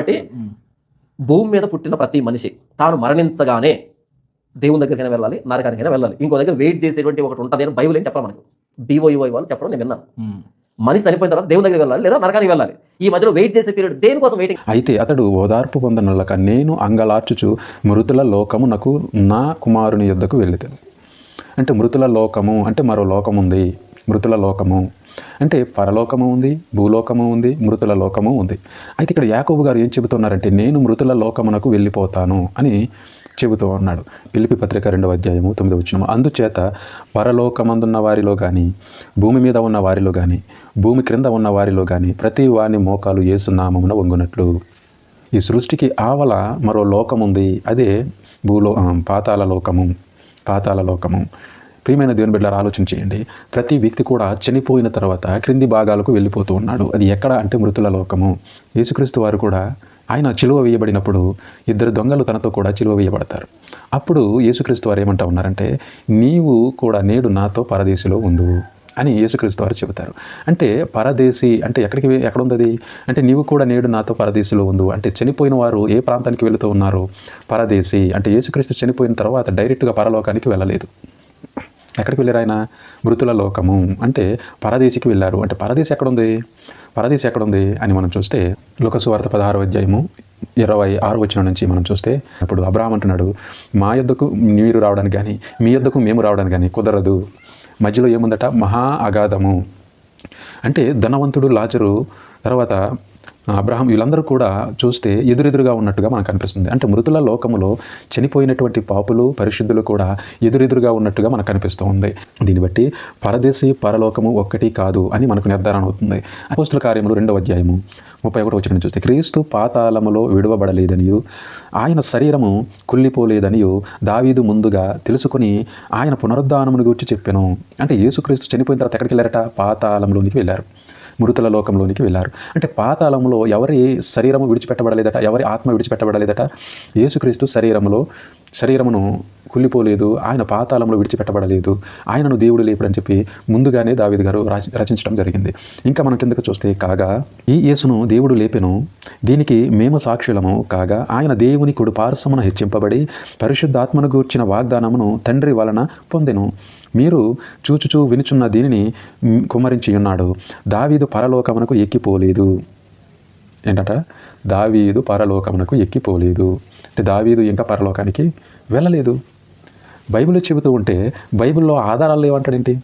కాబట్టి భూమి మీద పుట్టిన ప్రతి మనిషి తాను మరణించగానే దేవుని దగ్గరికైనా వెళ్ళాలి నరకానికైనా వెళ్ళాలి. ఇంకో దగ్గర వెయిట్ చేసేటువంటి ఒకటి ఉంటుంది అని బైబుల్ ఏం చెప్పాలి మనకు? బీఓఈఓ వాళ్ళు చెప్పడం నేను విన్నాను. మనిషి చనిపోయిన తర్వాత దేవుని దగ్గరికి వెళ్ళాలి లేదా నరకానికి వెళ్ళాలి. ఈ మధ్యలో వెయిట్ చేసే పీరియడ్ దేనికోసం వెయిటింగ్ అయితే అతడు ఓదార్పు పొందనులక నేను అంగలార్చుచు మృతుల లోకము నాకు నా కుమారుని యొద్దకు వెళ్ళితే. అంటే మృతుల లోకము అంటే మరో లోకం ఉంది మృతుల లోకము. అంటే పరలోకము ఉంది భూలోకము ఉంది మృతుల లోకము ఉంది. అయితే ఇక్కడ యాకోబు గారు ఏం చెబుతున్నారంటే నేను మృతుల లోకమునకు వెళ్ళిపోతాను అని చెబుతూ ఉన్నాడు. పిలిపి పత్రిక రెండవ అధ్యాయము తొమ్మిది వచ్చినము అందుచేత పరలోకమందున్న వారిలో కానీ భూమి మీద ఉన్న వారిలో కానీ భూమి క్రింద ఉన్న వారిలో కానీ ప్రతి వాని మోకాలు ఏసునామమున వంగునట్లు. ఈ సృష్టికి ఆవల మరో లోకం ఉంది అదే భూలో పాతాల లోకము పాతాల లోకము. ప్రియమైన దేవుని బిడ్డలారా ఆలోచన చేయండి. ప్రతి వ్యక్తి కూడా చనిపోయిన తర్వాత క్రింది భాగాలకు వెళ్ళిపోతూ ఉన్నాడు. అది ఎక్కడ అంటే మృతుల లోకము. యేసుక్రీస్తు వారు కూడా ఆయన చిలువ వేయబడినప్పుడు ఇద్దరు దొంగలు తనతో కూడా చిలువ వేయబడతారు. అప్పుడు యేసుక్రీస్తు వారు ఏమంటా ఉన్నారంటే నీవు కూడా నేడు నాతో పరదేశిలో ఉండు అని యేసుక్రీస్తు వారు చెబుతారు. అంటే పరదేశి అంటే ఎక్కడికి ఎక్కడ ఉంది అంటే నీవు కూడా నేడు నాతో పరదేశిలో ఉంది అంటే చనిపోయిన వారు ఏ ప్రాంతానికి వెళుతూ ఉన్నారు పరదేశి. అంటే యేసుక్రీస్తు చనిపోయిన తర్వాత డైరెక్ట్గా పరలోకానికి వెళ్ళలేదు. ఎక్కడికి వెళ్ళారు ఆయన? మృతుల లోకము. అంటే పరదేశికి వెళ్ళారు. అంటే పరదేశి ఎక్కడ ఉంది పరదేశి ఎక్కడ ఉంది అని మనం చూస్తే లోకసువార్త పదహారు అధ్యాయము ఇరవై ఆరు వచ్చిన నుంచి మనం చూస్తే అప్పుడు అబ్రాహం అంటున్నాడు మా యొద్దకు మీరు రావడానికి కానీ మీ యొద్దకు మేము రావడానికి కానీ కుదరదు. మధ్యలో ఏముందట? మహా అగాధము. అంటే ధనవంతుడు లాజరు తర్వాత అబ్రహం వీళ్ళందరూ కూడా చూస్తే ఎదురెదురుగా ఉన్నట్టుగా మనకు కనిపిస్తుంది అంటే మృతుల లోకములో చనిపోయినటువంటి పాపులు పరిశుద్ధులు కూడా ఎదురెదురుగా ఉన్నట్టుగా మనకు కనిపిస్తూ ఉంది. దీన్ని బట్టి పరదేశి పరలోకము ఒక్కటి కాదు అని మనకు నిర్ధారణ అవుతుంది. అపోస్తుల కార్యములు రెండవ అధ్యాయము ముప్పై ఒకటి వచ్చిన చూస్తే క్రీస్తు పాతాళములో విడవబడలేదనియు ఆయన శరీరము కుళ్ళిపోలేదనియు దావీదు ముందుగా తెలుసుకుని ఆయన పునరుద్ధానమును గురించి చెప్పాను. అంటే యేసుక్రీస్తు చనిపోయిన తర్వాత ఎక్కడికి వెళ్ళారట? పాతాళంలోనికి వెళ్ళారు. మృతుల లోకంలోనికి వెళ్ళారు. అంటే పాతాళంలో ఎవరి శరీరము విడిచిపెట్టబడలేదట ఎవరి ఆత్మ విడిచిపెట్టబడలేదట యేసుక్రీస్తు శరీరంలో శరీరమును కుళ్ళిపోలేదు ఆయన పాతాళంలో విడిచిపెట్టబడలేదు ఆయనను దేవుడు లేపుడని చెప్పి ముందుగానే దావీదు గారు రచించడం జరిగింది. ఇంకా మనం కిందకు చూస్తే కాగా ఈ యేసును దేవుడు లేపెను దీనికి మేము సాక్షులము కాగా ఆయన దేవుని కుడు పార్శ్వమున హెచ్చింపబడి పరిశుద్ధాత్మను గూర్చిన వాగ్దానమును తండ్రి వలన పొందెను. మీరు చూచుచూ వినుచున్న దీనిని మ్, కుమ్మరించి ఉన్నాడు. దావీదు పరలోకమునకు ఎక్కిపోలేదు. ఏంటంట దావీదు పరలోకమునకు ఎక్కిపోలేదు. అంటే దావీదు ఇంకా పరలోకానికి వెళ్ళలేదు. బైబిల్ చెబుతూ ఉంటే బైబిల్లో ఆధారాలు లేవంటాడేంటి?